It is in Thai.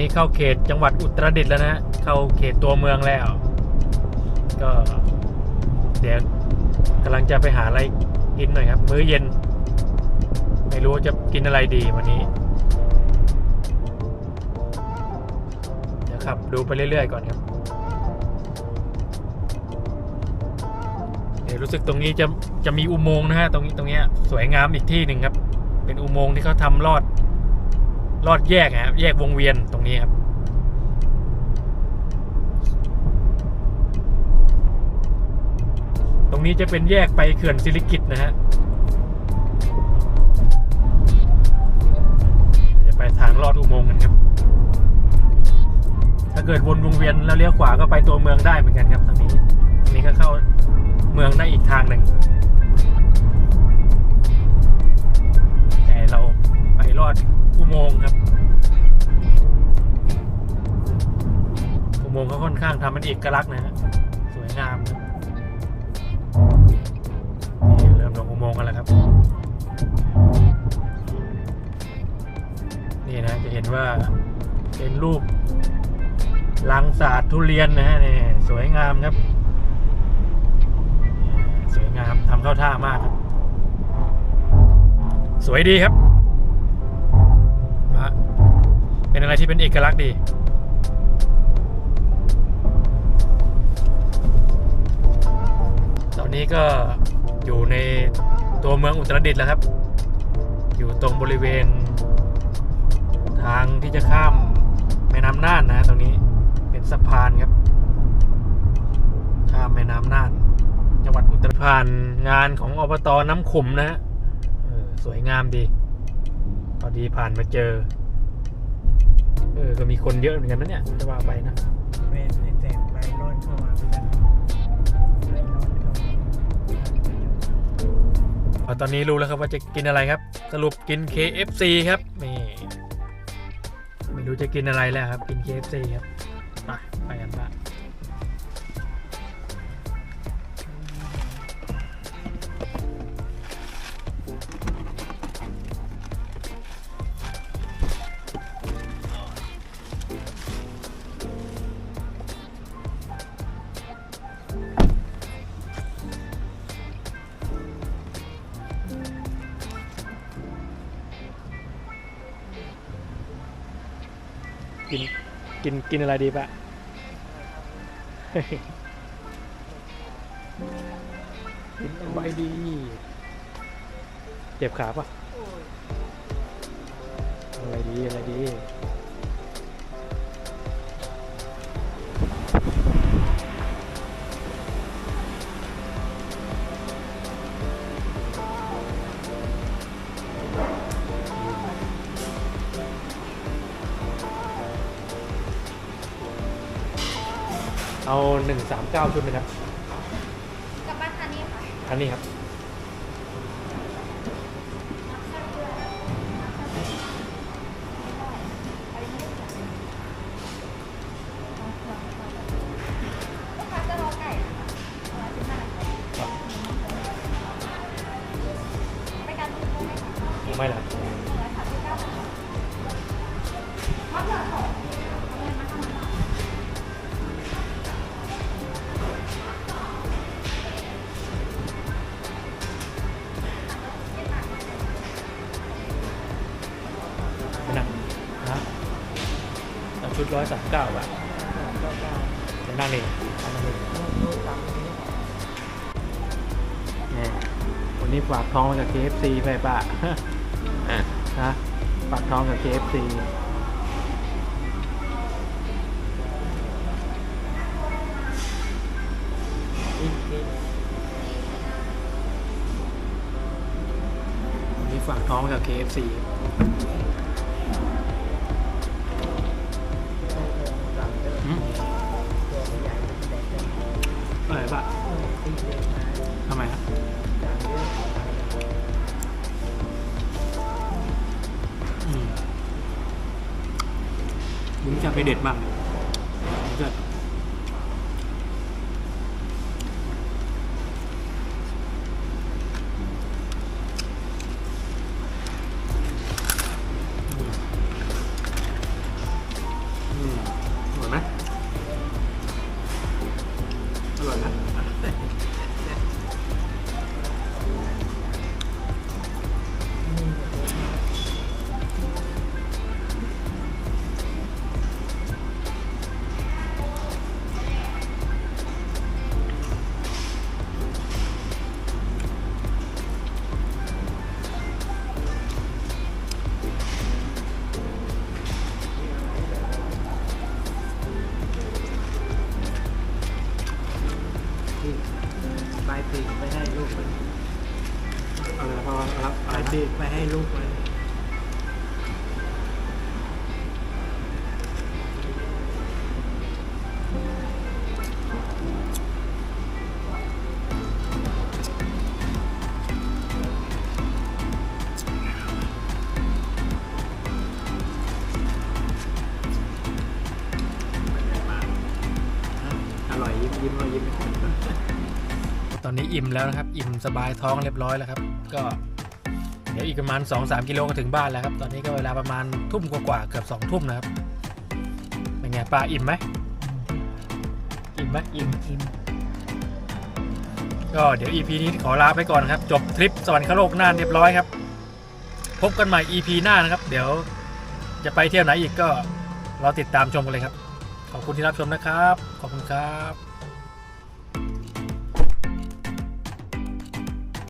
นี้เข้าเขตจังหวัดอุตรดิตถ์แล้วนะ เข้าเขตตัวเมืองแล้ว ก็เดี๋ยวกำลังจะไปหาอะไรกินหน่อยครับ มื้อเย็น ไม่รู้จะกินอะไรดีวันนี้ เดี๋ยวขับดูไปเรื่อยๆก่อนครับ เดี๋ยวรู้สึกตรงนี้จะจะมีอุโมงค์นะฮะตรงนี้ตรงเนี้ยสวยงามอีกที่หนึ่งครับ เป็นอุโมงค์ที่เขาทำลอด ลอดแยกนะครับ แยกวงเวียนตรงนี้ครับ ตรงนี้จะเป็นแยกไปเขื่อนสิริกิตนะฮะจะไปทางลอดอุโมงค์กันครับ ถ้าเกิดวนวงเวียนแล้วเลี้ยวขวาก็ไปตัวเมืองได้เหมือนกันครับทางนี้ทางนี้ก็เข้าเมืองได้อีกทางหนึ่งแต่เราไปลอด อุโมงค์ครับ อุโมงค์เขาค่อนข้างทำเป็นเอกลักษณ์นะฮะสวยงามครับนี่เริ่มลงอุโมงค์กันแล้วครับ นี่นะจะเห็นว่าเป็นรูปลังศาสตร์ทุเรียนนะฮะนี่สวยงามครับ สวยงามทำเข้าท่ามากครับ สวยดีครับ เป็นอะไรที่เป็นเอกลักษณ์ดีตอนนี้ก็อยู่ในตัวเมืองอุตรดิตถ์แล้วครับ อยู่ตรงบริเวณ ทางที่จะข้ามแม่น้ำน่านนะตรงนี้เป็นสะพานครับ ข้ามแม่น้ำน่าน จังหวัดอุตรผ่านงานของอบตน้ำขุมนะฮะสวยงามดีพอดีผ่านมาเจอ เออก็มีคนเยอะเหมือนกันนะเนี่ยจะว่าไปนะเวนไอแสงไฟร้อนเข้ามาเป็นไฟร้อนเข้ามาเอาตอนนี้รู้แล้วครับว่าจะกินอะไรครับ สรุปกิน KFC ครับนี่ไม่รู้จะกินอะไรแล้วครับ กิน KFC ครับไปไปกันปะ กินกินกินอะไรดีปะกินอะไรดีเจ็บขาปะอะไรดีอะไรดี เอาหนึ่งสามเก้าชุดนะครับกลับบ้านทานนี่ค่ะอันนี้ครับ ลูกค้าจะรอไก่นะคะร้อยสิบห้านาทีไปการตุนได้ไหมคะไม่ละหนึ่งร้อยสามสิบเก้าบาทมะเขือขอ ชุดร้อยสามเก้าบาทก็ก็เดี๋ยวนั่งนี่เอานั่งนี่ดูตามนี้เนี่ยวันนี้ฝากท้องไว้กับ KFC ไปปะนะฝากท้องกับ KFC อีกนิดวันนี้ฝากท้องไว้กับ KFC ปะทำไมครับอืมมึงจะไปเด็ดมากเลยผมจะ ปลายปีกไปให้ลูกมันเอาละพอรับปลายปีกไปให้ลูกมันอร่อยยิ้มยิ้มเรายิ้ม อนนี้อิ่มแล้วนะครับ อิ่มสบายท้องเรียบร้อยแล้วครับ ก็เดี๋ยวอีกประมาณ 2-3 กิโลก็ถึงบ้านแล้วครับ ตอนนี้ก็เวลาประมาณทุ่มกว่าๆเกือบสองทุ่มนะครับ เป็นไงปลาอิ่มไหมอิ่มไหมอิ่มอิ่มก็เดี๋ยว EP นี้ขอลาไปก่อนครับ จบทริปสวรรคโลกน่านเรียบร้อยครับ พบกันใหม่ EP หน้านะครับ เดี๋ยวจะไปเที่ยวไหนอีกก็รอติดตามชมกันเลยครับ ขอบคุณที่รับชมนะครับ ขอบคุณครับ